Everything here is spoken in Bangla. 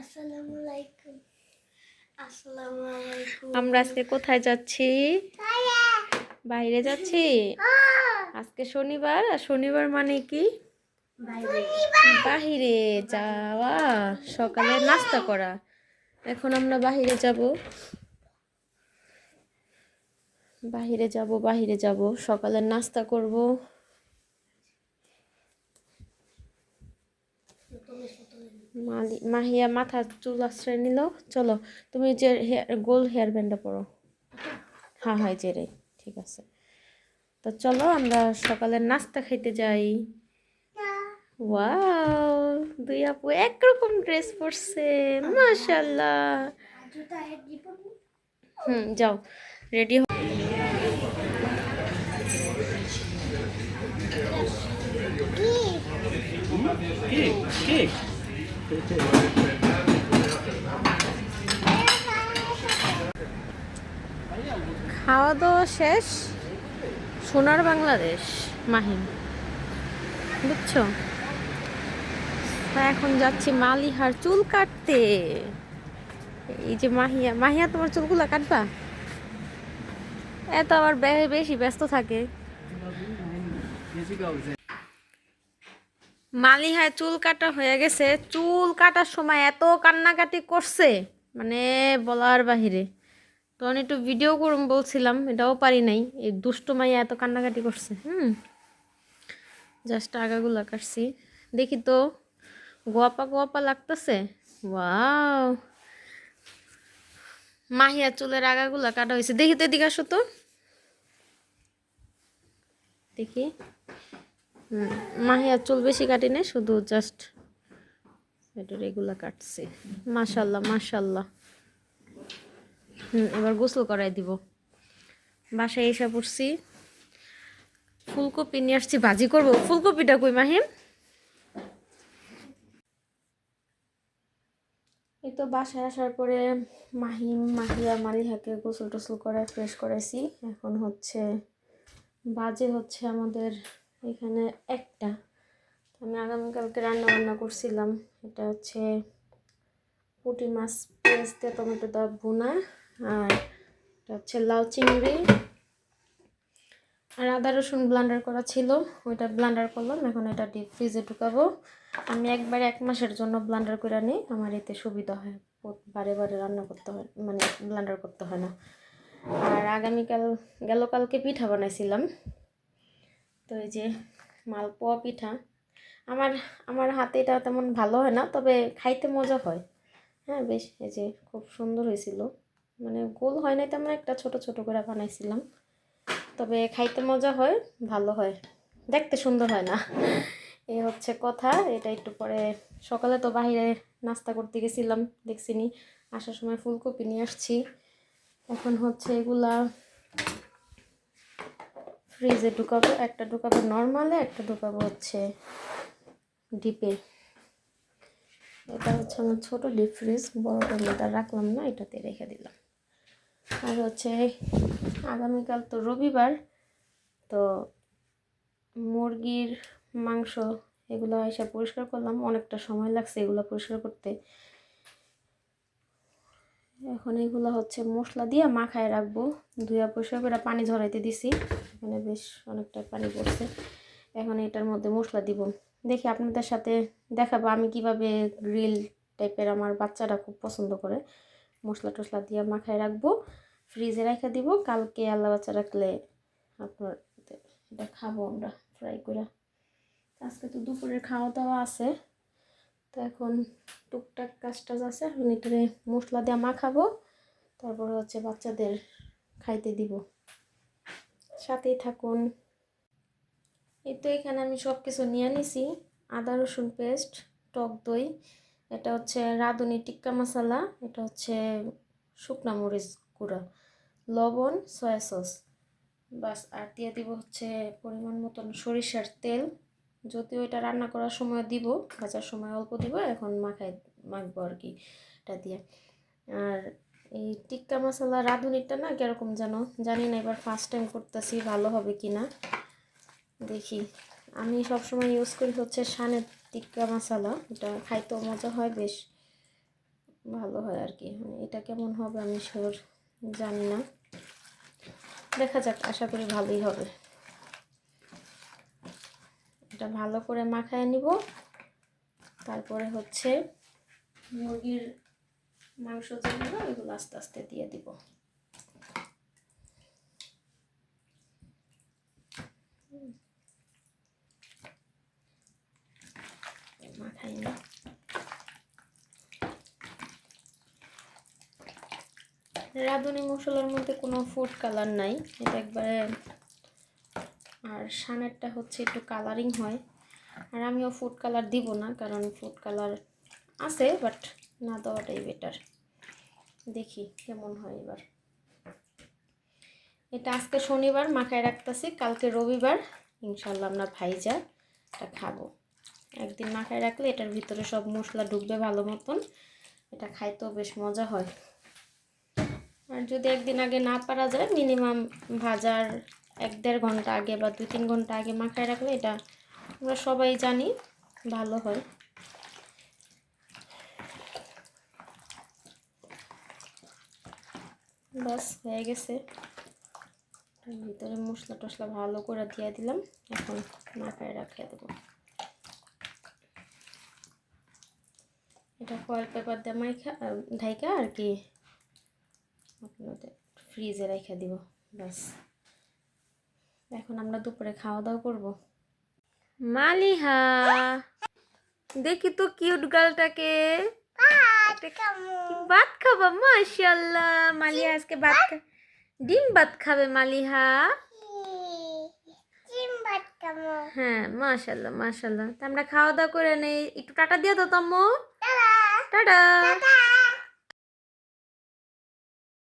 আসসালামু আলাইকুম। আসসালামু আলাইকুম। আমরা আজকে কোথায় যাচ্ছি? বাইরে যাচ্ছি? আজকে শনিবার আর শনিবার মানে কি? বাহিরে যাওয়া সকালে নাস্তা করা। এখন আমরা বাহিরে যাব। বাহিরে যাব বাহিরে যাব। সকালে নাস্তা করব। মাহিয়া মাথা চুল আশ্রয় নিল। চলো, তুমি যে হেয়ার গোল হেয়ার ব্যান্ডটা পরো। হ্যাঁ হয় যে ঠিক আছে। তো চলো, আমরা সকালে নাস্তা খাইতে যাই। ওয়াও, দুই আপু একরকম ড্রেস পরছে মাশাল্লাহ হুম, যাও, রেডি খাওয়া দাওয়া শেষ। সোনার বাংলাদেশ, মাহিম। বুঝছ? তা এখন যাচ্ছি মালিহার চুল কাটতে। এই যে মাহিয়া মাহিয়া, তোমার চুলগুলা কাটবা? এত আবার বেশি ব্যস্ত থাকে। মালিহায় চুল কাটা হয়ে গেছে। চুল কাটার সময় এত কান্নাকাটি করছে মানে বলার বাহিরে। তো আমি একটু ভিডিও করুম বলছিলাম, এটাও পারি নাই। এই দুষ্ট মাইয়া এত কান্নাকাটি করছে, হুম। জাস্ট আগাগুলা কাটছি। দেখি তো, গোয়াপা গোয়াপা লাগতেছে? ওয়াও মাহিয়া চুলের আগাগুলা কাটা হয়েছে। দেখি তো এদিকে আসো তো। দেখি। মাহিয়া চুল বেশি কাটি নাই, শুধু জাস্ট এটা রেগুলা কাটছি। মাশাল্লাহ মাশাল্লাহ হুম, এবার গোসল করাই দিব। বাসায় এসে পড়ছি। ফুলকপি নিয়ে আসছি, ভাজি করব। ফুলকপিটা কই মাহিম এই তো বাসায় আসার পরে মাহিম মাহিয়া মালিহাকে গোসল টোসল করে ফ্রেশ করাইছি। এখন হচ্ছে, বাজে হচ্ছে আমাদের এখানে একটা। আমি আগামীকালকে রান্না বান্না করছিলাম। এটা হচ্ছে পুঁটি মাছ, পেঁয়াজ দিয়ে টমেটো দা ভুনা, আর এটা হচ্ছে লাউ চিংড়ি। আর আদা রসুন ব্লান্ডার করা ছিল। ওইটা ব্লান্ডার করলাম, এখন এটা ডিপ ফ্রিজে ঢুকাবো। আমি একবার এক মাসের জন্য ব্লান্ডার করে নিই আমার এতে সুবিধা হয়। বারে বারে রান্না করতে হয় মানে ব্লান্ডার করতে হয় না। আর আগামীকাল, গেল কালকে পিঠা বানাইছিলাম। তো এই যে মালপোয়া পিঠা, আমার আমার হাতে এটা তেমন ভালো হয় না, তবে খাইতে মজা হয়। হ্যাঁ বেশ, এই যে খুব সুন্দর হয়েছিল। মানে গোল হয় নাই তেমন একটা, ছোট ছোট করে বানাইছিলাম। তবে খাইতে মজা হয়, ভালো হয়। দেখতে সুন্দর হয় না। এই হচ্ছে কথা, এটা একটু পরে, সকালে তো বাইরে নাস্তা করতে গেছিলাম দেখছিনি আসার সময় ফুলকপি নিয়ে আসছি। এখন হচ্ছে এগুলা ফ্রিজে ঢুকাবো, একটা ঢুকাবো নর্মালে, একটা ঢুকাবো হচ্ছে ডিপে। এটা হচ্ছে আমার ছোটো ডিপ ফ্রিজ বড়টার মধ্যে রাখলাম না, এটাতে রেখে দিলাম। আর হচ্ছে আগামীকাল তো রবিবার, তো মুরগির মাংস এগুলো এসে পরিষ্কার করলাম, অনেকটা সময় লাগছে এগুলো পরিষ্কার করতে। এখন এগুলো হচ্ছে মশলা দিয়ে মাখায় রাখব। ধুয়া পরিষ্কার করে পানি ঝরাইতে দিছি। এখানে বেশ অনেকটা পানি পড়ছে। এখন এটার মধ্যে মশলা দিব। দেখি আপনাদের সাথে দেখাবো আমি কীভাবে গ্রিল টাইপের আমার বাচ্চারা খুব পছন্দ করে। মশলা টশলা দিয়ে মাখায় রাখব। ফ্রিজে রেখে দিব। কালকে আল্লাহ বাচ্চা রাখলে আপনার এটা খাব আমরা ফ্রাই করে। আজকে তো দুপুরের খাওয়া দাওয়া আছে। তো এখন টুকটাক কাজ টাজ আছে, এখন এটারে মশলা দিয়ে মাখাবো, তারপর হচ্ছে বাচ্চাদের খাইতে দিব। সাথেই থাকুন। এই তো এখানে আমি সব কিছু নিয়ে নিছি, আদা, রসুন পেস্ট, টক দই, এটা হচ্ছে রাঁধুনি টিক্কা মশালা, এটা হচ্ছে শুকনা মরিচ গুঁড়া, লবণ, সয়া সস। বাস, আর দিয়ে দিব হচ্ছে পরিমাণ মতন সরিষার তেল। যদিও এটা রান্না করার সময় দিব, ভাজার সময় অল্প দিব, এখন মাখাই মাখবো আর কি এটা দিয়ে। আর এই টিক্কা মশলা রাঁধুনিটা না কীরকম যেন, জানি না এবার ফার্স্ট টাইম করতেছি ভালো হবে কি না দেখি, আমি সবসময় ইউজ করি হচ্ছে সানের টিক্কা মশলা, এটা খাইতেও মজা হয়, বেশ ভালো হয় আর কি। এটা কেমন হবে আমি শিওর জানি না। দেখা যাক, আশা করি ভালোই হবে। এটা ভালো করে মাখায় নিব। তারপরে হচ্ছে মুরগির মাংস যেগুলো, এগুলো আস্তে আস্তে দিয়ে দিব। মাখাই রাঁধুনি মশলার মধ্যে কোনো ফুড কালার নাই। এটা একবারে আর সানেরটা হচ্ছে একটু কালারিং হয়। আর আমিও ফুড কালার দিব না, কারণ ফুড কালার আছে বাট না দেওয়াটাই বেটার দেখি কেমন হয় এবার। এটা আজকে শনিবার মাখায় রাখতেছি, কালকে রবিবার। ইনশাল্লাহ আমরা ভাইজা এটা খাব। একদিন মাখায় রাখলে এটার ভিতরে সব মশলা ঢুকবে ভালো মতন। এটা খাইতেও বেশ মজা হয়। আর যদি একদিন আগে না পারা যায় মিনিমাম ভাজার এক দেড় ঘণ্টা আগে বা দুই তিন ঘণ্টা আগে মাখায় রাখলে এটা আমরা সবাই জানি ভালো হয়। বাস হয়ে গেছে। ভিতরে মশলা টশলা ভালো করে দিয়ে দিলাম, এখন মাখায় রাখিয়ে দেবো। এটা ফয়েল পেপার দিয়ে মাইখা, ঢাইকা আর কি আপনাদের ফ্রিজে রেখে দিব বাস এখন আমরা দুপুরে খাওয়া দাওয়া করব। মালিহা দেখি তো কিউট গার্লটাকে ভাত খাব। মাশাল্লাহ মালিহা আজকে ভাত ডিম ভাত খাবে মালিহা। ডিম ভাত খাব। হ্যাঁ মাশাল্লাহ মাশাল্লাহ তা আমরা খাওয়া দাওয়া করে নেই। একটু টাটা দিয়ে দাও তম্মু। টাটা। টাটা।